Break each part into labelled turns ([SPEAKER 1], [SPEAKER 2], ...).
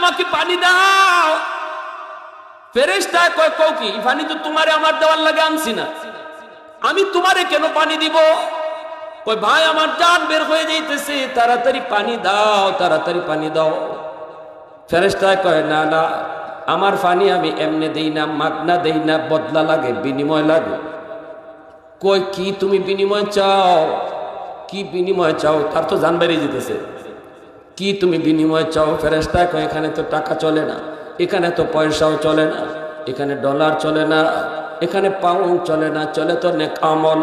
[SPEAKER 1] আমাকে পানি দাও। ফেরেস্তা কয়, কও কি পানি তো তোমারে আমার দেওয়ার লাগে আনছি না। আমি তোমারে কেন পানি দিব? কই ভাই, আমার জান বের হয়ে যাইতেছে, তাড়াতাড়ি পানি দাও, তাড়াতাড়ি পানি দাও। ফেরেস্তা কয়, না না, আমার পানি আমি এমনি দেই না, মাগনা দেই না, বদলা লাগে, বিনিময় লাগে। কই কি তুমি বিনিময় চাও? কি বিনিময় চাও? তার তো জান বেরিয়ে যেতেছে কি তুমি বিনিময় চাও? ফেরেস্তা কয়, এখানে তো টাকা চলে না, এখানে তো পয়সাও চলে না, এখানে ডলার চলে না, এখানে পাউন্ড চলে না, চলে তো নেক আমল।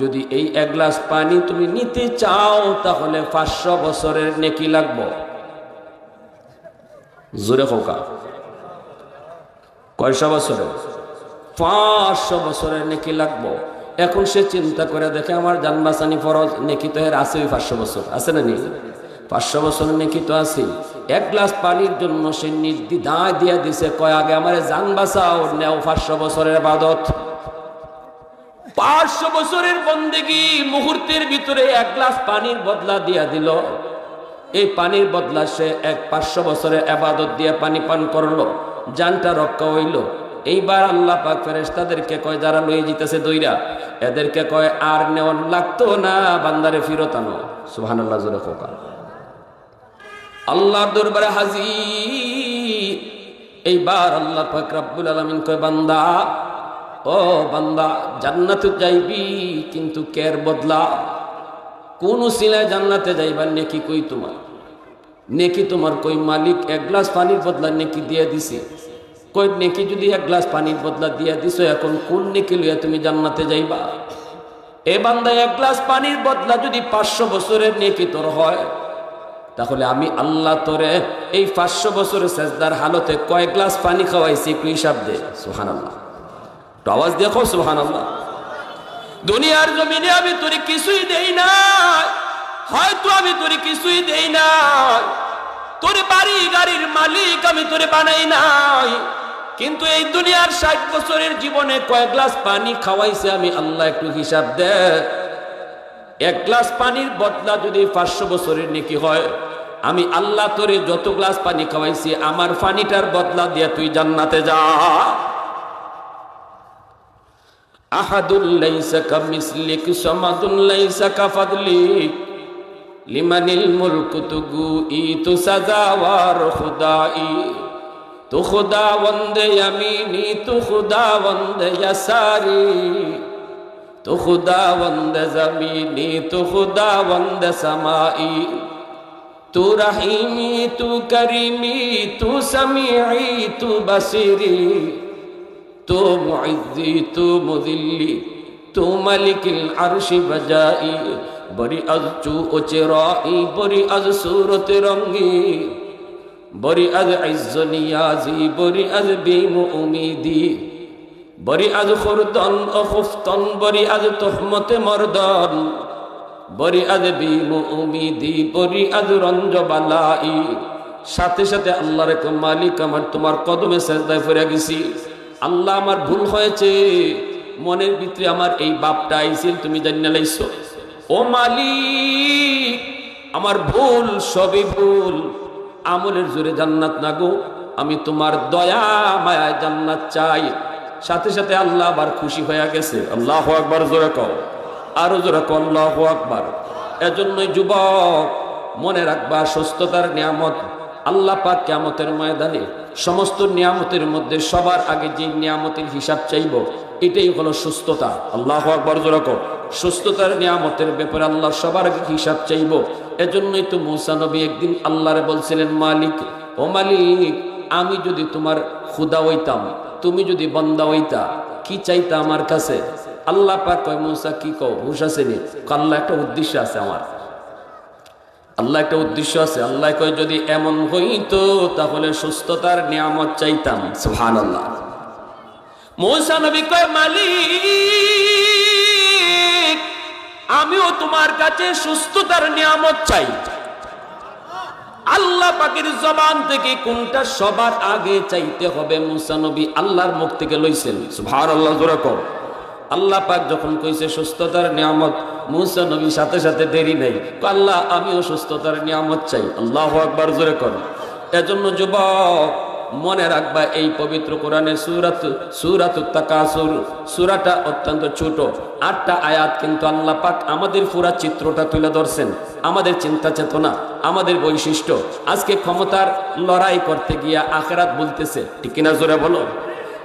[SPEAKER 1] যদি এই এক গ্লাস পানি তুমি নিতে চাও, তাহলে পাঁচশো বছরের নেকি লাগবো। জোরে হোকা কয়শো বছরের? পাঁচশো বছরের নেকি লাগবো। এখন সে চিন্তা করে দেখে আমার জানবাসানি ফরজ, নেকি তো এর আছে ওই পাঁচশো বছর, আছে না নি পাঁচশো বছর নেকি তো আছে। এক গ্লাস পানির জন্য সে নির্দিদায় দিয়ে দিছে, কয়, আগে আমার জান বাঁচাও, নেও পাঁচশো বছরের বাদত। পাঁচশো বছরের বন্দেগি মুহূর্তের ভিতরে এক গ্লাস পানির বদলা দিয়া দিল। এই পানির বদলা সে এক পাঁচশো বছরের আবাদত দিয়ে পানি পান করল জানটা রক্ষা হইল। এইবার আল্লাহ পাক ফেরেস তাদেরকে কয়, যারা লয়ে জিতেছে দইরা, এদেরকে কয়, আর নেওয়ান লাগতো না, বান্দারে ফিরত আনো। সুবহানাল্লাহ, জোরে খোকা আল্লাহর দরবারে হাজির। এইবার আল্লাহ পাক রব্বুল আলামিন কয়, বান্দা, ও বান্দা, জান্নাতে যাইবি, কিন্তু কের বদলা? কোন সিলায় জান্নাতে যাইবার নেকি কই তোমার? নেকি তোমার কই মালিক? এক গ্লাস পানির বদলা নেকি দিয়ে দিছে। কই নেকি যদি এক গ্লাস পানির বদলা দিয়ে দিছো, এখন কোন নেকি লইয়া তুমি জান্নাতে যাইবা? এ বান্দা, এক গ্লাস পানির বদলা যদি পাঁচশো বছরের নেকি তোর হয় তাহলে আমি আল্লাহ তোরে এই পাঁচশো বছরের সেজদার হালতে কয়েক গ্লাস পানি খাওয়াইছি একটু হিসাব দে। সুহান আল্লাহ একটু আওয়াজ দেখো সুহান আল্লাহ দুনিয়ার জমিনে আমি তোরে কিছুই দেই না হয়তো আমি তোরে কিছুই দেই না তোরে বাড়ি গাড়ির মালিক আমি তোরে বানাই নাই। কিন্তু এই দুনিয়ার ষাট বছরের জীবনে কয়েক গ্লাস পানি খাওয়াইছে আমি, আল্লাহ একটু হিসাব দে। এক গ্লাস পানির বদলা যদি পাঁচশো বছরের নেকি হয়, আমি আল্লাহ তোরে যত গ্লাস পানি খাওয়াইছি, আমার পানিটার বদলা দিয়ে তুই জান্নাতে যা। আহাদুল লাইসা কামিসলিক, সমাদুল লাইসা কাফাদলিক লিমানিল ই তো খুদা বন্দে জমিনি, তো খুদা বন্দে সামাই। তু রহিমি, তু করিমি, তু সমিআই তু বসিরি তু মুইজি তু মুদিল্লি তু মালিকিল আরশি বজাই বরি আজ চু ওচে রাই বরি আজ সুরত রঙ্গি বরি আজ ইজ্জ নিয়াজি, বরি আজ বিম উমিদি বরি আজ খুরদন ও খুফতন বরি আজ তোহমতে মর্দন। বরি আজ বিমুমিদি বরি আজ রঞ্জবালাই। সাথে সাথে আল্লাহ এক মালিক আমার তোমার কদমে সেজদায় ফিরে গেছি। আল্লাহ আমার ভুল হয়েছে। মনের ভিতরে আমার এই বাপটা আইছিল, তুমি জানিয়ে লাইছো। ও মালিক, আমার ভুল, সবই ভুল। আমলের জোরে জান্নাত না গো, আমি তোমার দয়া মায়া জান্নাত চাই। সাথে সাথে আল্লাহ আবার খুশি হয়ে গেছে। আল্লাহ আকবার জোরে কও। আরও জোরে কও, আল্লাহ আকবার। এজন্যই যুবক, মনে রাখবা, সুস্থতার নিয়ামত আল্লাহ পাক কিয়ামতের ময়দানে সমস্ত নিয়ামতের মধ্যে সবার আগে যে নিয়ামতের হিসাব চাইব, এটাই হলো সুস্থতা। আল্লাহ আকবর জোরক সুস্থতার নিয়ামতের ব্যাপারে আল্লাহ সবার আগে হিসাব চাইব। এজন্যই তো মৌসা নবী একদিন আল্লাহরে বলছিলেন, মালিক, ও মালিক, আমি যদি তোমার খুদা হইতাম তুমি যদি বন্দা হইতা, কি চাইতা আমার কাছে? আল্লাহ পাক কয়, মৌসা, কি কও? হুশ আছে নি? আল্লাহ একটা উদ্দেশ্য আছে আমার। আল্লাহ একটা উদ্দেশ্য আছে। আল্লাহ কয়, যদি এমন হইতো, তাহলে সুস্থতার নিয়ামত চাইতাম। সুহান আল্লাহ মৌসা নবী কয়, মালিক, আমিও তোমার কাছে সুস্থতার নিয়ামত চাই। আল্লাহ পাকের জবান থেকে কোনটা সবার আগে চাইতে হবে মুসানবী আল্লাহর মুখ থেকে লইছেন? ভার আল্লাহ জোরে কর আল্লাহ পাক যখন কইছে সুস্থতার নিয়ামত, মুসা নবী সাথে সাথে দেরি নেই। আল্লাহ, আমিও সুস্থতার নিয়ামত চাই। আল্লাহ আকবার, জোরে কর। এজন্য যুবক মনে রাখবা, এই পবিত্র কোরআনে সুরাত সুরাত তাকাসুর সুরাটা অত্যন্ত ছোট। আটটা আয়াত কিন্তু আল্লাহ পাক আমাদের পুরা চিত্রটা তুলে ধরছেন। আমাদের চিন্তা চেতনা, আমাদের বৈশিষ্ট্য। আজকে ক্ষমতার লড়াই করতে গিয়া আখেরাত বলতেছে, ঠিক কিনা জোরে বলো?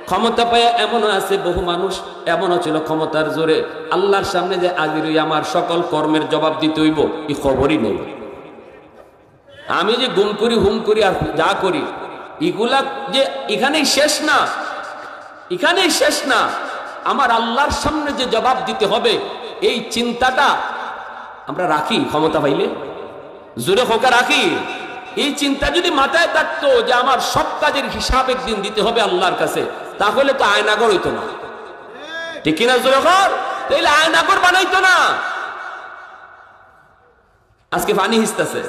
[SPEAKER 1] ক্ষমতা পায় এমনও আছে, বহু মানুষ এমনও ছিল ক্ষমতার জোরে। আল্লাহর সামনে যে আজির আমার সকল কর্মের জবাব দিতে হইব, এই খবরই নেই। আমি যে গুম করি, হুম করি আর যা করি এগুলা যে এখানেই শেষ না, এখানেই শেষ না। আমার আল্লাহর সামনে যে জবাব দিতে হবে, এই চিন্তাটা আমরা রাখি ক্ষমতা পাইলে। জোরে হোকা রাখি। এই চিন্তা যদি মাথায় থাকতো যে আমার সব কাজের হিসাব একদিন দিতে হবে আল্লাহর কাছে, তাহলে তো আয়নাগর হইতো না। ঠিক কিনা জোরে ঘর তাইলে আয়নাগর বানাইতো না। আজকে পানি হিসতেছে।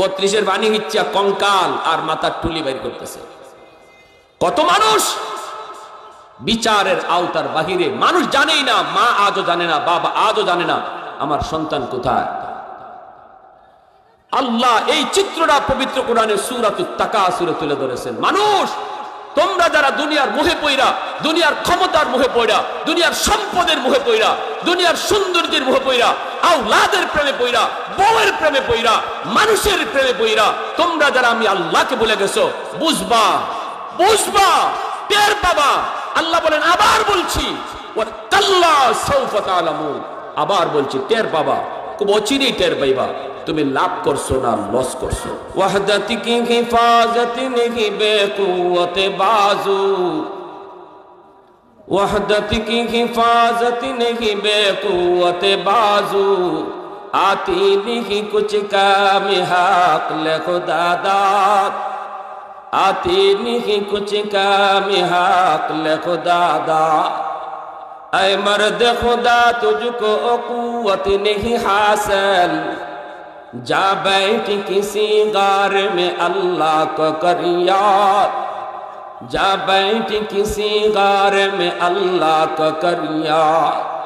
[SPEAKER 1] বত্রিশের বাণী হচ্ছে কঙ্কাল আর মাথার টুলি বের করতেছে। কত মানুষ? বিচারের আওতার বাহিরে। মানুষ জানেই না, মা আজও জানে না, বাবা আজও জানে না, আমার সন্তান কোথায়? আল্লাহ এই চিত্রটা পবিত্র কোরআনে সুরাত তাকা সুরে তুলে ধরেছেন। মানুষ তোমরা যারা দুনিয়ার মুহে পইরা, দুনিয়ার ক্ষমতার মুহে পইরা, দুনিয়ার সম্পদের মুহে পইরা, দুনিয়ার সৌন্দর্যের মুহে পইরা আউলাদের প্রেমে পইরা, বউয়ের প্রেমে পইরা, মানুষের প্রেমে পইরা, তোমরা যারা আমি আল্লাহকে বলে গেছো, বুঝবা বুঝবা, টের পাবা। আল্লাহ বলেন, আবার বলছি আবার বলছি, টের পাবা। খুব অচিরেই টের পাইবা। তুমি লাভ করছ না লস করছ। ওয়াহদাতি কি হিফাজতি নেহি বাজু। ওয়াহদাতি কি হিফাজতি নেহি বেকুয়তে বাজু। আতি নেহি কুছ হাক লেখো দাদা। আতি নেহি কুছ কামে হাক লেখো দাদা। اے مرد خدا تجھ کو قوت নেহি حاصل جا بیٹھ کسی گار میں اللہ کو کر یاد۔ جا بیٹھ کسی گار میں اللہ کو کر یاد۔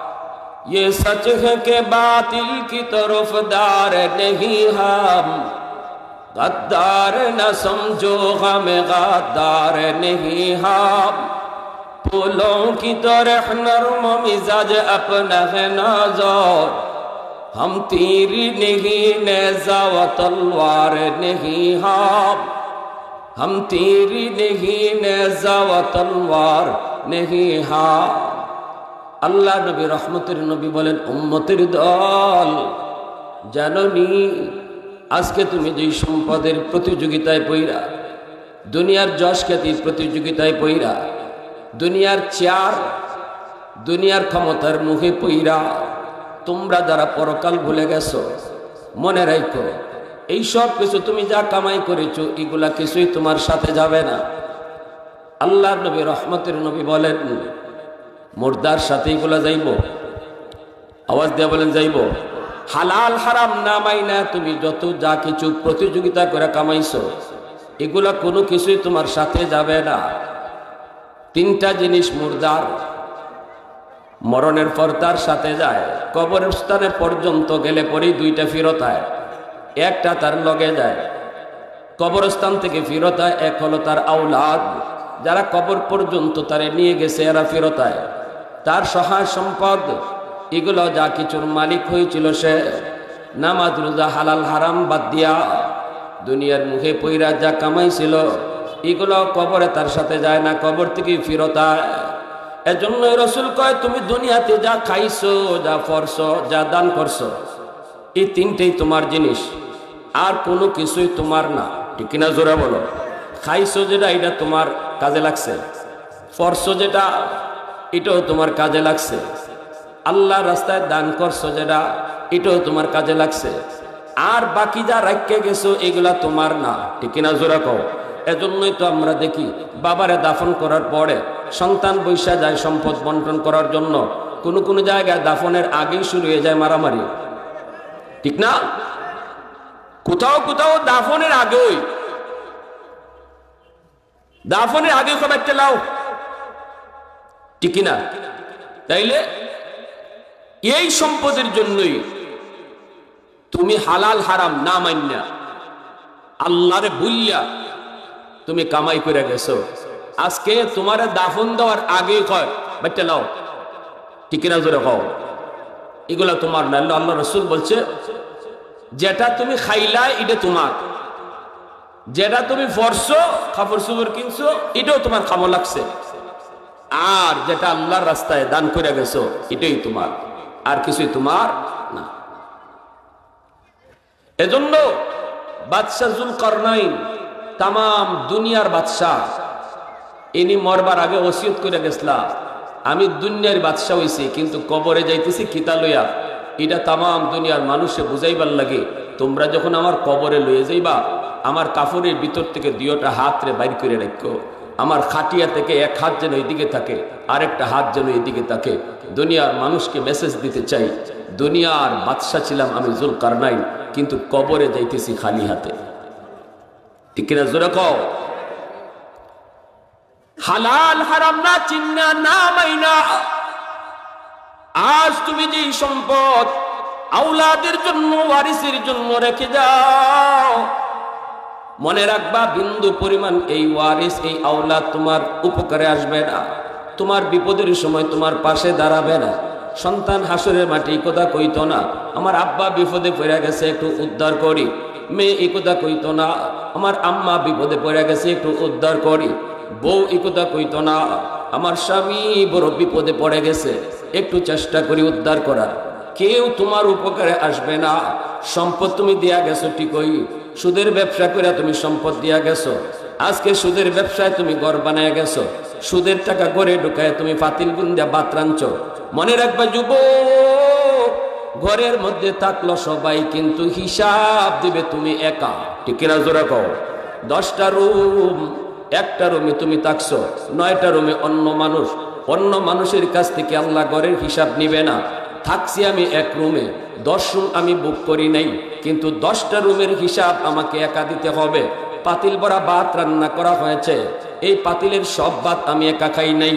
[SPEAKER 1] یہ سچ ہے کہ باطل کی طرف دار نہیں ہم۔ غدار نہ سمجھو ہم غدار نہیں ہم۔ پھولوں کی طرح نرم مزاج اپنا ہے نازور ہم تیر নেহি نیزہ و নেহি نہیں ہم ہم নেহি نہیں نیزہ নেহি হা আল্লাহ নবী রহমতের নবী বলেন উম্মতের দল জাননি আজকে তুমি যে সম্পদের প্রতিযোগিতায় পইরা, দুনিয়ার যশ খ্যাতির প্রতিযোগিতায় পইরা, দুনিয়ার চেয়ার, দুনিয়ার ক্ষমতার মুখে পইরা তোমরা যারা পরকাল ভুলে গেছো, মনে রাখো এই সব কিছু তুমি যা কামাই করেছ, এগুলা কিছুই তোমার সাথে যাবে না। আল্লাহ নবী, রহমতের নবী বলেন, মুর্দার সাথে এগুলা যাইব। আওয়াজ দিয়ে বলেন, যাইব। হালাল, হারাম না মাইনা তুমি যত যা কিছু প্রতিযোগিতা করে কামাইছো, এগুলা কোনো কিছুই তোমার সাথে যাবে না। তিনটা জিনিস মুর্দার। মরণের পর তার সাথে যায়। কবরস্থানে পর্যন্ত গেলে পরেই দুইটা ফিরত হয় একটা তার লগে যায়। কবরস্থান থেকে ফিরতায় এক হলো তার আউলাদ যারা কবর পর্যন্ত তারে নিয়ে গেছে, এরা ফিরতায় তার সহায় সম্পদ, এগুলো যা কিছুর মালিক হয়েছিল সে। নামাজ, রোজা, হালাল, হারাম বাদ দিয়া দুনিয়ার মুখে পইরা যা কামাইছিল, এগুলো কবরে তার সাথে যায় না, কবর থেকে ফিরতায় এজন্য রসুল কয়, তুমি দুনিয়াতে যা খাইছো, যা ফরছো, যা দান করছ, এই তিনটেই তোমার জিনিস। আর কোনো কিছুই তোমার না। ঠিক কিনা জোরে বলো। খাইছো যেটা, এটা তোমার কাজে লাগছে। ফরছো যেটা, এটাও তোমার কাজে লাগছে। আল্লাহ রাস্তায় দান করছ যেটা, এটাও তোমার কাজে লাগছে। আর বাকি যা রাখতে গেছো, এগুলা তোমার না। ঠিক কিনা জোরে কও। এজন্যই তো আমরা দেখি বাবারে দাফন করার পরে সন্তান বৈশা যায় সম্পদ বন্টন করার জন্য। কোনো কোনো জায়গায় দাফনের আগেই শুরু হয়ে যায় মারামারি। ঠিক না? কোথাও কোথাও দাফনের আগেই। দাফনের আগে সব একটা লাও। ঠিক না? তাইলে এই সম্পদের জন্যই তুমি হালাল হারাম না মান্যা আল্লাহরে বুইয়া তুমি কামাই করে গেছো। আজকে তোমার দাফন দেওয়ার আগে কয়, বাচ্চা লাও ঠিক জোরে কও? এগুলা তোমার না, আল্লাহ রসুল বলছে, যেটা তুমি খাইলা, এটা তোমার। যেটা তুমি ফরছো, কাপড় চুপড় কিনছো, এটাও তোমার খামো লাগছে। আর যেটা আল্লাহর রাস্তায় দান করে গেছো, এটাই তোমার। আর কিছুই তোমার না। এজন্য বাদশাহ জুল করনাইন তাম দুনিয়ার বাদশাহ। ইনি মরবার আগে ওসিয়ত করে গেছলা। আমি দুনিয়ার বাদশাহ হইছি, কিন্তু কবরে যাইতেছি কিতা লইয়া। এটা তাম দুনিয়ার মানুষে বুঝাইবার লাগে, তোমরা যখন আমার কবরে লইয়ে যাইবা, আমার কাপড়ের ভিতর থেকে দুইটা হাত রে বাইর করে রাখো আমার খাটিয়া থেকে এক হাত যেন এদিকে থাকে, আরেকটা হাত যেন এদিকে থাকে। দুনিয়ার মানুষকে মেসেজ দিতে চাই, দুনিয়ার বাদশাহ ছিলাম আমি জুল কারনাইন কিন্তু কবরে যাইতেছি খালি হাতে। ঠিক কিনা জোরে কও? হালাল, হারাম না, চিন্না না, মাইনা। আজ তুমি যে সম্পদ আউলাদের জন্য, ওয়ারিসের জন্য রেখে যাও, মনে রাখবা, বিন্দু পরিমাণ এই ওয়ারিস, এই আউলাদ তোমার উপকারে আসবে না। তোমার বিপদের সময় তোমার পাশে দাঁড়াবে না। সন্তান হাসরের মাটি কথা কইতো না। আমার আব্বা বিপদে পড়ে গেছে, একটু উদ্ধার করি। মেয়ে এই কথা কইতো না, আমার আম্মা বিপদে পড়ে গেছে, একটু উদ্ধার করি। বউ এই কথা কইতো না, আমার স্বামী বড় বিপদে পড়ে গেছে, একটু চেষ্টা করি উদ্ধার করার। কেউ তোমার উপকারে আসবে না। সম্পদ তুমি দিয়া গেছো ঠিকই, সুদের ব্যবসা করে তুমি সম্পদ দিয়া গেছো। আজকে সুদের ব্যবসায় তুমি ঘর বানায় গেছো, সুদের টাকা করে ঢুকায় তুমি ফাতিল গুন্দা বাত মনে রাখবা যুব ঘরের মধ্যে থাকল সবাই, কিন্তু হিসাব দিবে তুমি একা। কিনা জোরা কও? দশটা রুম, একটা রুমে তুমি থাকছো, নয়টা রুমে অন্য মানুষ। অন্য মানুষের কাছ থেকে আল্লাহ ঘরের হিসাব নিবে না। থাকছি আমি এক রুমে, দশ রুম আমি বুক করি নাই, কিন্তু দশটা রুমের হিসাব আমাকে একা দিতে হবে। পাতিল ভরা ভাত রান্না করা হয়েছে, এই পাতিলের সব ভাত আমি একা খাই নাই,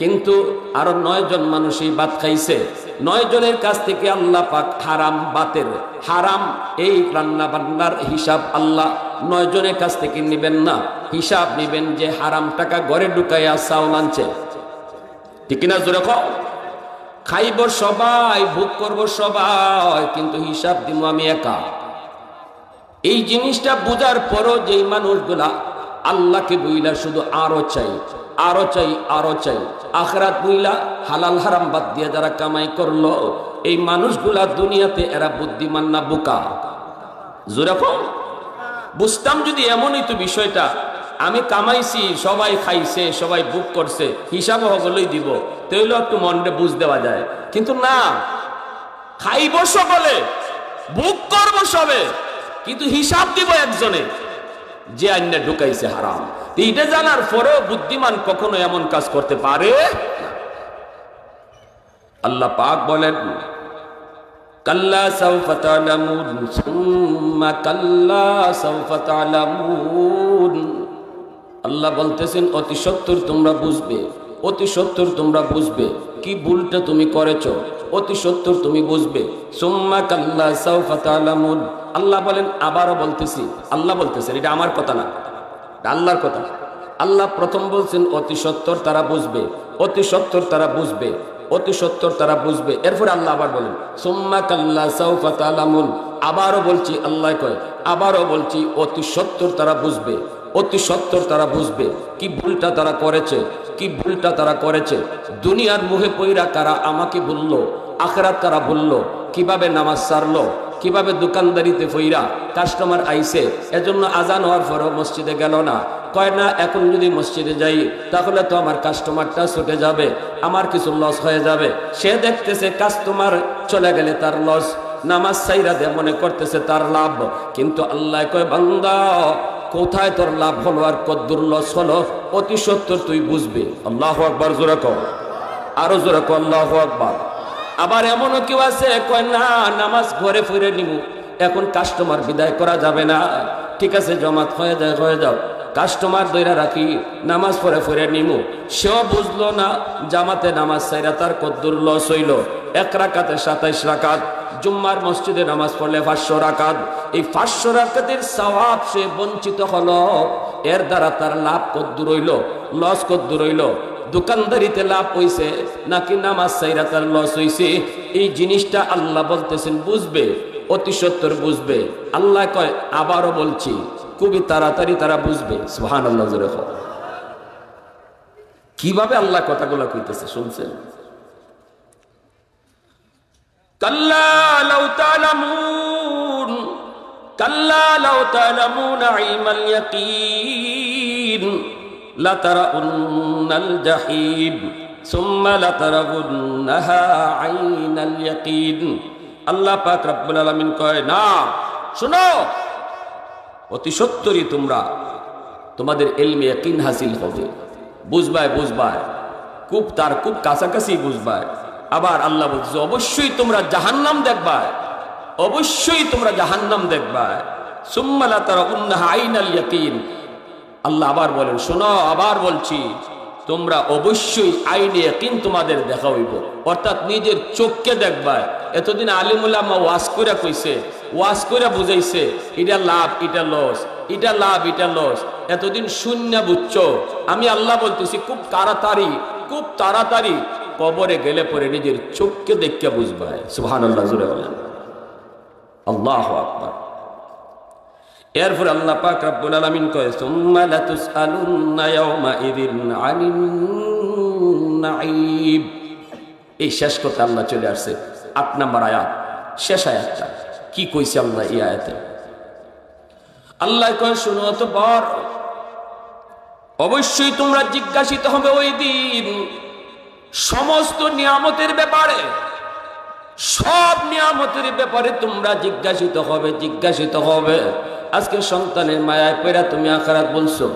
[SPEAKER 1] কিন্তু আরও নয় জন মানুষ এই ভাত খাইছে। নয় জনের কাছ থেকে আল্লাহ পাক হারাম বাতের, হারাম এই রান্না বান্নার হিসাব আল্লাহ নয় জনের কাছ থেকে নিবেন না। হিসাব নিবেন যে হারাম টাকা ঘরে ঢুকাইয়া চাউল আনছে। ঠিক কিনা জোরে কও? খাইব সবাই, ভোগ করব সবাই, কিন্তু হিসাব দিব আমি একা। এই জিনিসটা বোঝার পরও যেই মানুষগুলা আল্লাহকে বইলা শুধু আরও চাই। আরও চাই আরও চাই। আখরাত বইলা হালাল হারাম বাদ দিয়ে যারা কামাই করল, এই মানুষগুলা দুনিয়াতে এরা বুদ্ধিমান না বোকা? যেরকম বুঝতাম যদি এমনই তো বিষয়টা, আমি কামাইছি, সবাই খাইছে, সবাই বুক করছে, হিসাব হগলই দিব তাইলে একটু মনটা বুঝ দেওয়া যায়। কিন্তু না, খাইব সকলে, বুক করব সবে, কিন্তু হিসাব দিব একজনে, যে আইনে ঢুকাইছে হারাম। এটা জানার পরেও বুদ্ধিমান কখনো এমন কাজ করতে পারে আল্লাহ পাক বলেন আল্লাহ বলতেছেন, অতি সত্তর তোমরা বুঝবে, অতি সত্তর তোমরা বুঝবে, কি ভুলটা তুমি করেছ, অতি সত্তর তুমি বুঝবে। সুম্মা কাল্লা সাউফা আল্লাহ বলেন, আবারও বলতেছি, আল্লাহ বলতেছেন, এটা আমার কথা না। আল্লাহর কথা। আল্লাহ প্রথম বলছেন, অতি সত্তর তারা বুঝবে, অতি সত্তর তারা বুঝবে, অতি সত্তর তারা বুঝবে। এরপরে আল্লাহ আবার বলেন, সুম্মা কাল্লা সাউফা আবারও বলছি, আল্লাহ কয়, আবারও বলছি, অতি সত্তর তারা বুঝবে, অতি সত্তর তারা বুঝবে। কি ভুলটা তারা করেছে, কি ভুলটা তারা করেছে? দুনিয়ার মুখে পইরা কারা আমাকে বলল আখরাত তারা বলল কীভাবে নামাজ সারলো? কীভাবে দোকানদারিতে ফইরা কাস্টমার আইছে, এজন্য আজান হওয়ার পরও মসজিদে গেল না। কয়, না, এখন যদি মসজিদে যাই, তাহলে তো আমার কাস্টমারটা ছুটে যাবে, আমার কিছু লস হয়ে যাবে। সে দেখতেছে কাস্টমার চলে গেলে তার লস নামাজ সাইরা দে মনে করতেছে তার লাভ। কিন্তু আল্লাহ কয়, বান্দা, কোথায় তোর লাভ হলো আর কদ্দুর লস হলো? অতি সত্তর তুই বুঝবি। আল্লাহ আকবার কর আরও জোরা কর আল্লাহ আকবার। আবার এমনও কেউ আছে, কয়, না, নামাজ ঘরে ফিরে নিব। এখন কাস্টমার বিদায় করা যাবে না। ঠিক আছে, জমাত হয়ে যায় হয়ে যাও কাস্টমার দইরা রাখি, নামাজ পড়ে ফিরে নিমু সেও বুঝলো না, জামাতে নামাজ সাইরা তার কদ্দুর লস হইল। এক রাকাতে সাতাইশ রাকাত, জুম্মার মসজিদে নামাজ পড়লে পাঁচশো রাকাত। এই পাঁচশো রাকাতের সওয়াব সে বঞ্চিত হলো। এর দ্বারা তার লাভ কদ্দুর রইল লস কদ্দুর রইল দোকানদারিতে লাভ হইছে, নাকি নামাজ সাইরা তার লস হইছে? এই জিনিসটা আল্লাহ বলতেছেন, বুঝবে, অতি সত্তর বুঝবে। আল্লাহ কয়, আবারও বলছি, খুবই তাড়াতাড়ি তারা বুঝবে। সুহান আল্লাহ জোরে কীভাবে আল্লাহ কথাগুলো কইতেছে, শুনছেন? কাল্লা লাউ কাল্লা লাতারাউন্নাল জাহিম সুম্মা লাতারাউন্নাহা আইনাল ইয়াকিন আল্লাহ পাক রব্বুল আলামিন কয়, না, শুনো, অতি সত্তরই তোমরা তোমাদের এলমে ইয়াকিন হাসিল হবে। বুঝবায় বুঝবায়, খুব তার খুব কাছাকাছি বুঝবায়। আবার আল্লাহ বলছে, অবশ্যই তোমরা জাহান্নাম দেখবায়, অবশ্যই তোমরা জাহান্নাম দেখবায়। সুম্মালা তারা উন্নাহ আইনাল ইয়াকিন আল্লাহ আবার বলেন, শোনো, আবার বলছি, তোমরা অবশ্যই আইনে ইয়াকিন তোমাদের দেখা হইব। অর্থাৎ নিজের চোখকে দেখবায় এতদিন আলিমুল্লামা ওয়াজ করে কইছে, ওয়াজ করে বুঝাইছে, এটা লাভ, এটা লস, এটা লাভ, এটা লস। এতদিন শূন্য বুঝছ? আমি আল্লাহ বলতেছি, খুব তাড়াতাড়ি খুব তাড়াতাড়ি কবরে গেলে পরে নিজের চোখকে দেখকে বুঝবায় সুহান আল্লাহ জুড়ে বলেন। আল্লাহ আকবার। এরপর আল্লাহ পাক রব্বুল আলামিন কয়, সুম্মা লাতুসআলুন্না ইয়াওমা ইযিন আনিন নাঈব এই শেষ কথা আল্লাহ চলে আসছে। আট নাম্বার আয়াত, শেষ আয়াতটা। কি কইছে আল্লাহ এই আয়াতে? আল্লাহ কয়, শুনো তো বর, অবশ্যই তোমরা জিজ্ঞাসিত হবে ওই দিন সমস্ত নিয়ামতের ব্যাপারে। সব নিয়ামতের ব্যাপারে তোমরা জিজ্ঞাসিত হবে জিজ্ঞাসিত হবে। আজকে সন্তানের মায়ায় পেরা তুমি আখারাত বলছো,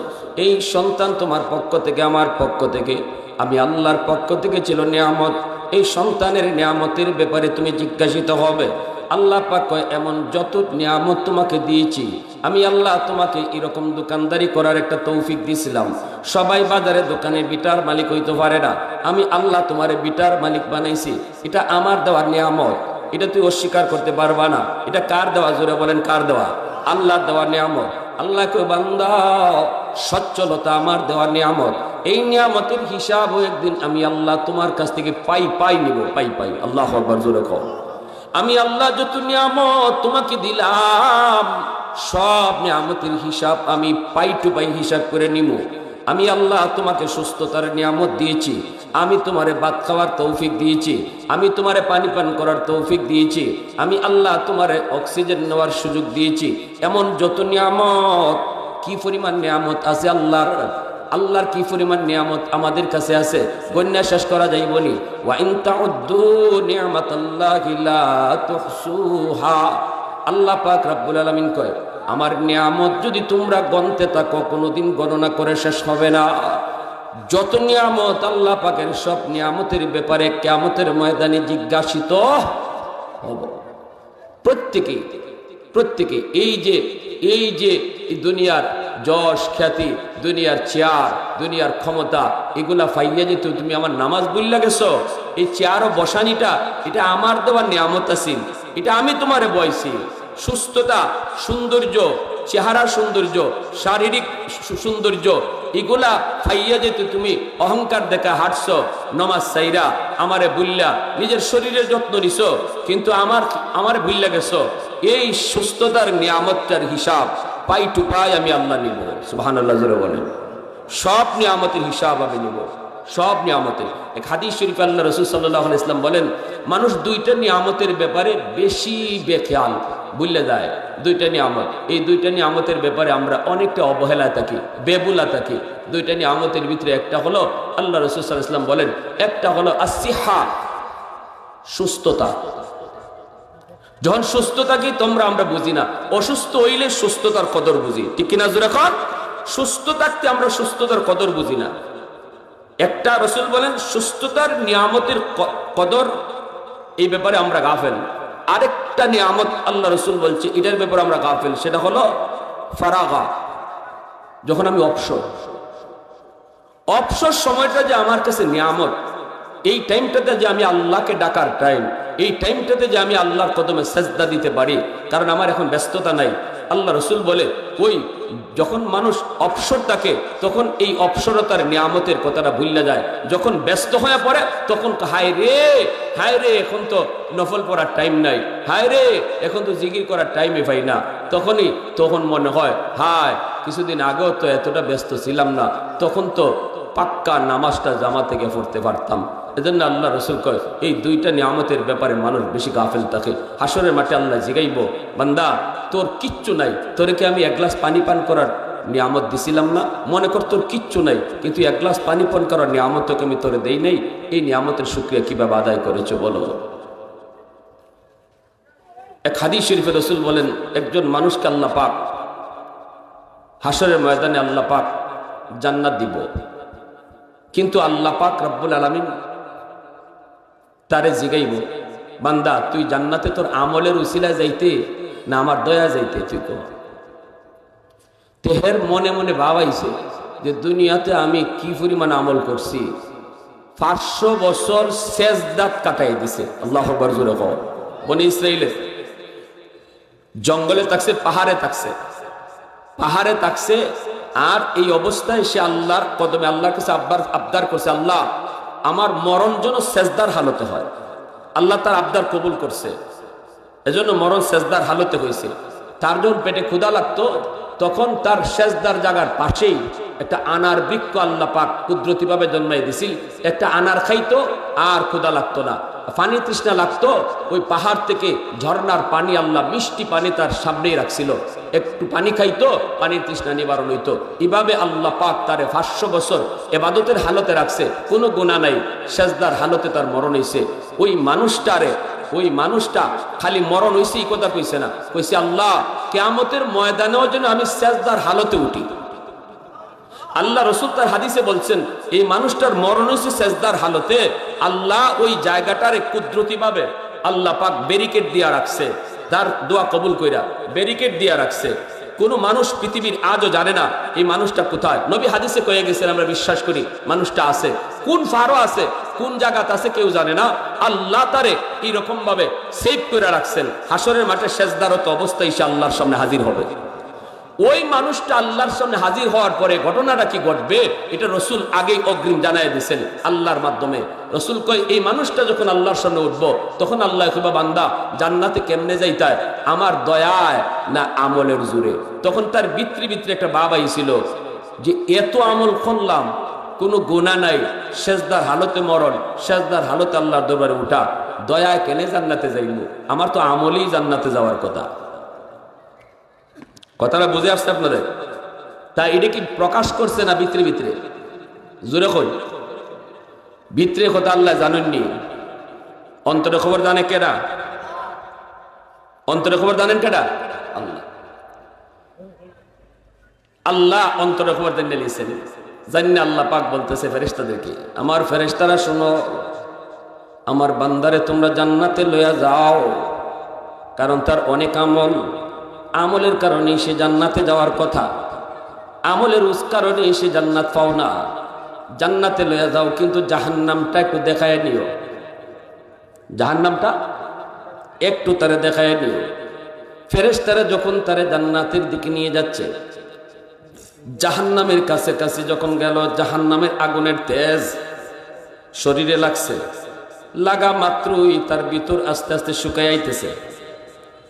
[SPEAKER 1] এই সন্তান তোমার পক্ষ থেকে, আমার পক্ষ থেকে, আমি আল্লাহর পক্ষ থেকে ছিল নিয়ামত। এই সন্তানের নিয়ামতের ব্যাপারে তুমি জিজ্ঞাসিত হবে, আল্লাহ পাক এমন যত নিয়ামত তোমাকে দিয়েছি, আমি আল্লাহ তোমাকে এরকম দোকানদারি করার একটা তৌফিক দিয়েছিলাম সবাই বাজারে দোকানে বিটার মালিক হইতে পারে না, আমি আল্লাহ তোমারে বিটার মালিক বানাইছি, এটা আমার দেওয়ার নিয়ামত। এটা তুই অস্বীকার করতে পারবা না, এটা কার দেওয়া? জোরে বলেন, কার দেওয়া? আল্লাহর দেওয়া নিয়ামত। আল্লাহকে বান্দা, সচ্ছলতা আমার দেওয়ার নিয়ামত। এই নিয়ামতের হিসাবও একদিন আমি আল্লাহ তোমার কাছ থেকে পাই পাই নিব, পাই পাই। আল্লাহ আকবর, জোরে কও। আমি আল্লাহ যত নিয়ামত তোমাকে দিলাম, সব নিয়ামতের হিসাব আমি পাই টু পাই হিসাব করে নিব। আমি আল্লাহ তোমাকে সুস্থতার নিয়ামত দিয়েছি। আমি তোমারে ভাত খাওয়ার তৌফিক দিয়েছি, আমি তোমারে পানি পান করার তৌফিক দিয়েছি, আমি আল্লাহ তোমারে অক্সিজেন নেওয়ার সুযোগ দিয়েছি। এমন যত নিয়ামত, কি পরিমাণ নিয়ামত আছে আল্লাহর? আল্লাহর কি পরিমাণ নিয়ামত আমাদের কাছে আছে? গণ্যা শেষ করা যাই বলি আল্লাহ পাক রাব্বুল আলামিন কয়, আমার নিয়ামত যদি তোমরা গনতে থাকো, কোনোদিন গণনা করে শেষ হবে না। যত নিয়ামত আল্লাহ পাকের সব নিয়ামতের ব্যাপারে কেয়ামতের ময়দানে জিজ্ঞাসিত হব। প্রত্যেকে প্রত্যেকে এই যে এই যে দুনিয়ার যশ খ্যাতি, দুনিয়ার চেয়ার, দুনিয়ার ক্ষমতা, এগুলা ফাইয়া যেত, তুমি আমার নামাজ বললা গেছো, এই চেয়ার ও বসানিটা, এটা আমার দেওয়ার নিয়ামত আছিল এটা আমি তোমারে বয়সি সুস্থতা, সৌন্দর্য চেহারা সৌন্দর্য, শারীরিক সৌন্দর্য এগুলা ফাইয়া যেতে তুমি অহংকার দেখা হাঁটছ, নমাজ সাইরা আমারে বুল্লা নিজের শরীরের যত্ন নিছ, কিন্তু আমার আমার বুল্লা গেছ। এই সুস্থতার নিয়ামতটার হিসাব পাই টু পাই আমি আল্লাহ নিব। সুহান আল্লাহ বলেন। সব নিয়ামতের হিসাব আমি নিব। সব নিয়ামতের। এক হাদিস শরীফ আল্লাহ রসুল সাল্লাহ ইসলাম বলেন, মানুষ দুইটা নিয়ামতের ব্যাপারে বেশি বেখেয়াল। বুঝলে যায়, দুইটা নিয়ামত। এই দুইটা নিয়ামতের ব্যাপারে আমরা অনেকটা অবহেলা থাকি, বেবুলা থাকি। দুইটা নিয়ামতের ভিতরে একটা হলো আল্লাহ রসুল সাল্লাহ ইসলাম বলেন, একটা হলো আসিহা সুস্থতা। যখন সুস্থ থাকি তোমরা আমরা বুঝি না, অসুস্থ হইলে সুস্থতার কদর বুঝি। ঠিক কিনা জোরে সুস্থ থাকতে আমরা সুস্থতার কদর বুঝি না। একটা রসুল বলেন, সুস্থতার নিয়ামতের কদর, এই ব্যাপারে আমরা গাফেল। আরেকটা নিয়ামত আল্লাহ রসুল বলছে, এটার ব্যাপারে আমরা গাফেল। সেটা হলো ফারাগা, যখন আমি অবসর। অবসর সময়টা যে আমার কাছে নিয়ামত, এই টাইমটাতে যে আমি আল্লাহকে ডাকার টাইম এই টাইমটাতে যে আমি আল্লাহর কদমে সেজদা দিতে পারি, কারণ আমার এখন ব্যস্ততা নাই। আল্লাহ রসুল বলে, ওই যখন মানুষ অবসর থাকে, তখন এই অপসরতার নিয়ামতের কথাটা ভুললে যায়। যখন ব্যস্ত হয়ে পড়ে, তখন হায় রে হায় রে, এখন তো নফল পড়ার টাইম নাই। হায় রে, এখন তো জিগির করার টাইমে পাই না। তখনই, তখন মনে হয়, হায়, কিছুদিন আগেও তো এতটা ব্যস্ত ছিলাম না। তখন তো পাক্কা নামাজটা জামা থেকে পড়তে পারতাম। এজন্য আল্লাহ রসুল কয়, এই দুইটা নিয়ামতের ব্যাপারে মানুষ বেশি গাফেল থাকে। হাসরের মাঠে আল্লাহ জিগাইব, বান্দা, তোর কিচ্ছু নাই। তোরে আমি এক গ্লাস পানি পান করার নিয়ামত দিছিলাম না। মনে কর তোর কিচ্ছু নাই, কিন্তু এক গ্লাস পানি পান করার নিয়ামত তোকে আমি তোরে দেই নাই। এই নিয়ামতের শুক্রিয়া কীভাবে আদায় করেছ বলো? এক হাদিস শরীফে রসুল বলেন, একজন মানুষকে আল্লাহ পাক হাসরের ময়দানে আল্লাহ পাক জান্নাত দিব। কিন্তু আল্লাহ পাক রব্বুল আলমিন তারে জিগাইব, বান্দা, তুই জান্নাতে তোর আমলের উসিলা যাইতে না আমার দয়া যাইতে তুই কো তেহের মনে মনে ভাবাইছে যে দুনিয়াতে আমি কি পরিমাণ আমল করছি। পাঁচশো বছর শেষ দাঁত কাটাই দিছে, আল্লাহ বনি ইসরাইলে জঙ্গলে থাকছে, পাহাড়ে থাকছে পাহাড়ে থাকছে আর এই অবস্থায় সে আল্লাহর কদমে, আল্লাহর কাছে আব্বার আবদার করছে, আল্লাহ, আমার মরণ যেন সেজদার হালতে হয়। আল্লাহ তার আবদার কবুল করছে। এজন্য মরণ সেজদার হালতে হয়েছে। তার যখন পেটে ক্ষুদা লাগতো, তখন তার সেজদার জায়গার পাশেই একটা আনার বৃক্ষ আল্লাহ পাক কুদরতিভাবে জন্মাই দিছিল। একটা আনার খাইতো, আর ক্ষুদা লাগতো না। পানি তৃষ্ণা লাগতো, ওই পাহাড় থেকে ঝর্নার পানি আল্লাহ মিষ্টি পানি তার সামনেই রাখছিল। একটু পানি খাইতো, পানির তৃষ্ণা নিবারণ হইতো। এভাবে আল্লাহ পাক তারে পাঁচশো বছর এবাদতের হালতে রাখছে, কোনো গুণা নাই, সেজদার হালতে তার মরণ হয়েছে ওই মানুষটারে, ওই মানুষটা খালি মরণ হয়েছে এই কথা কইছে না। কইছে, আল্লাহ, কেয়ামতের ময়দানেও যেন আমি সেজদার হালতে উঠি। আল্লাহ রসুল তার হাদিসে বলছেন, এই মানুষটার মরণ হয়েছে সেজদার হালতে। আল্লাহ ওই জায়গাটারে কুদরতি ভাবে আল্লাহ পাক ব্যারিকেড দিয়া রাখছে। তার দোয়া কবুল কইরা ব্যারিকেড দিয়া রাখছে। কোনো মানুষ পৃথিবীর আজও জানে না এই মানুষটা কোথায়। নবী হাদিসে কয়ে গেছেন, আমরা বিশ্বাস করি মানুষটা আছে। কোন ফারো আছে, কোন জায়গাত আছে কেউ জানে না। আল্লাহ তারে এইরকম ভাবে সেভ করে রাখছেন। হাসরের মাঠে শেষদারত অবস্থায় সে আল্লাহর সামনে হাজির হবে। ওই মানুষটা আল্লাহর সামনে হাজির হওয়ার পরে ঘটনাটা কি ঘটবে? এটা রসুল আগেই অগ্রিম জানাই দিয়েছেন আল্লাহর মাধ্যমে। রসুল কয়, এই মানুষটা যখন আল্লাহর সামনে উঠবো, তখন আল্লাহ খুবা বান্দা, জান্নাতে কেমনে যাইতায়? আমার দয়ায় না আমলের জুড়ে তখন তার বিত্রি বিত্রি একটা বাবাই ছিল যে, এত আমল খুনলাম কোনো গুণা নাই। শেষদার হালতে মরণ শেষদার হালতে আল্লাহর দরবারে উঠা। দয়া কেনে জান্নাতে যাইব আমার তো আমলেই জান্নাতে যাওয়ার কথা। কথাটা বুঝে আসছে আপনাদের? তা এটা কি প্রকাশ করছে না ভিতরে ভিতরে? জোরে কই। ভিতরে কথা আল্লাহ জানেননি। অন্তরে খবর জানে কেডা? অন্তরে খবর জানেন কেডা? আল্লাহ। আল্লাহ অন্তরে খবর জানিয়ে নিয়েছেন জানি আল্লাহ পাক বলতেছে ফেরেস্তাদেরকে আমার ফেরেস্তারা শোনো, আমার বান্দারে তোমরা জান্নাতে লইয়া যাও, কারণ তার অনেক আমল আমলের কারণে সে জান্নাতে যাওয়ার কথা। আমলের উস কারণে সে জান্নাত পাও না। জান্নাতে লইয়া যাও, কিন্তু জাহান্নামটা একটু দেখায় নিও। জাহান্নামটা একটু তারে দেখায় নিও। ফেরেস তারা যখন তারে জান্নাতের দিকে নিয়ে যাচ্ছে, জাহান্নামের কাছে কাছে যখন গেল, জাহান্নামের আগুনের তেজ শরীরে লাগছে। লাগা মাত্রই তার ভিতর আস্তে আস্তে শুকাই আইতেছে।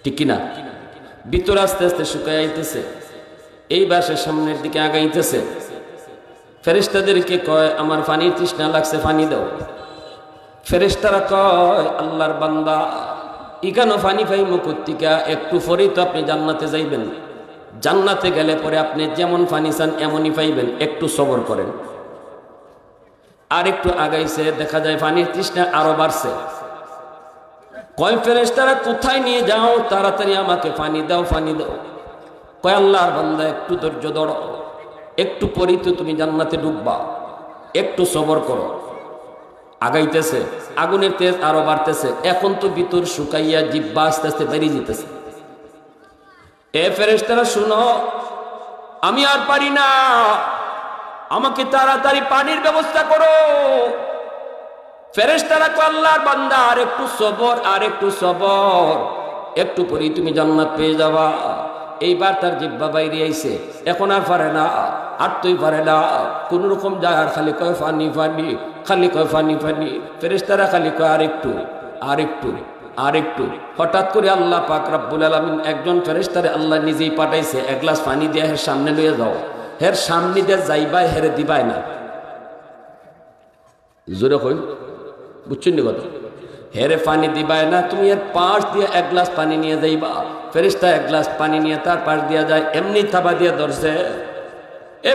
[SPEAKER 1] ঠিক কিনা? ভিতর আস্তে আস্তে শুকাই আইতেছে। এই বাসের সামনের দিকে আগাইতেছে। ফেরেস্তাদেরকে কয়, আমার পানির তৃষ্ণা লাগছে, পানি দাও। ফেরেস্তারা কয়, আল্লাহর বান্দা ইকানো ফানি ফাই মুকুত্তিকা একটু পরেই তো আপনি জান্নাতে যাইবেন। জান্নাতে গেলে পরে আপনি যেমন ফানি চান, এমনই পাইবেন। একটু সবর করেন। আর একটু আগাইছে, দেখা যায় পানির তৃষ্ণা আরও বাড়ছে। কয় ফেরেস্তারা কোথায় নিয়ে যাও? তাড়াতাড়ি আমাকে পানি দাও পানি দাও। কয়, আল্লাহর বান্দা, একটু ধৈর্য ধরো। একটু পরেই তো তুমি জান্নাতে ডুববা একটু সবর করো। আগাইতেছে। আগুনের তেজ আরও বাড়তেছে। এখন তো ভিতর শুকাইয়া জিব্বা আস্তে আস্তে বেরিয়ে যেতেছে। এ ফেরেস্তারা শুনো, আমি আর পারি না। আমাকে তাড়াতাড়ি পানির ব্যবস্থা করো। ফেরেশতারা কো বান্দা আর একটু সবর আর একটু সবর। একটু পরেই তুমি জান্নাত পেয়ে যাবা। এইবার তার জিব্বা বাইরে আইছে। এখন আর পারে না আর তুই পারে না। কোন রকম যায় আর খালি কয়, ফানি ফানি, খালি কয়, ফানি ফানি। ফেরেশতারা খালি কয় আর একটু আর একটু আর একটু হঠাৎ করে আল্লাহ পাক রাব্বুল আলামিন একজন ফেরেশতারে আল্লাহ নিজেই পাঠাইছে, এক গ্লাস পানি দিয়ে হের সামনে লইয়া যাও। হের সামনে দিয়ে যাইবাই, হেরে দিবাই না। জোরে কই বুঝছেন নি কথা? হেরে পানি দিবায় না, তুমি এর পাশ দিয়ে এক গ্লাস পানি নিয়ে যাইবা। ফেরিস্তা এক গ্লাস পানি নিয়ে তার পাশ দিয়া যায়, এমনি থাবা দিয়ে ধরছে। এ